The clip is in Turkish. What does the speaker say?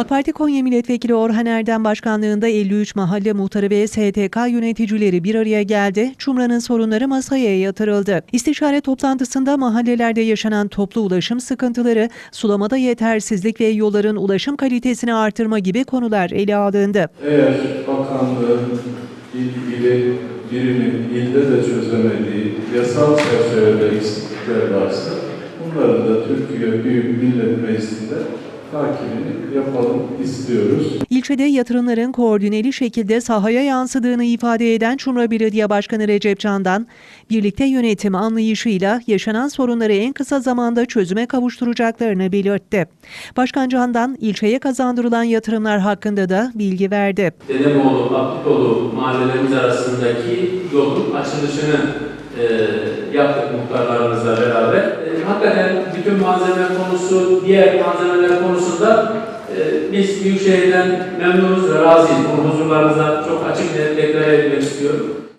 AK Parti Konya Milletvekili Orhan Erdem başkanlığında 53 mahalle muhtarı ve STK yöneticileri bir araya geldi. Çumra'nın sorunları masaya yatırıldı. İstişare toplantısında mahallelerde yaşanan toplu ulaşım sıkıntıları, sulamada yetersizlik ve yolların ulaşım kalitesini artırma gibi konular ele alındı. Eğer bakanlığın ilgili birinin ilde de çözemediği yasal çerçevede eksiklikler varsa bunları da Türkiye Büyük Millet Meclisi'nde takibini yapalım istiyoruz. İlçede yatırımların koordineli şekilde sahaya yansıdığını ifade eden Çumra Belediye Başkanı Recep Can'dan, birlikte yönetim anlayışıyla yaşanan sorunları en kısa zamanda çözüme kavuşturacaklarını belirtti. Başkan Can'dan ilçeye kazandırılan yatırımlar hakkında da bilgi verdi. Dedemoğlu, Abdükoğlu mahallelerimiz arasındaki yolun açılışını e, yaptık muhtarlarımızla beraber. Hakikaten bütün malzeme konusu, diğer malzemeler konusunda e, biz Büyükşehir'den memnunuz ve razıyız. Bu huzurlarınıza çok açık net deklar etmek istiyorum.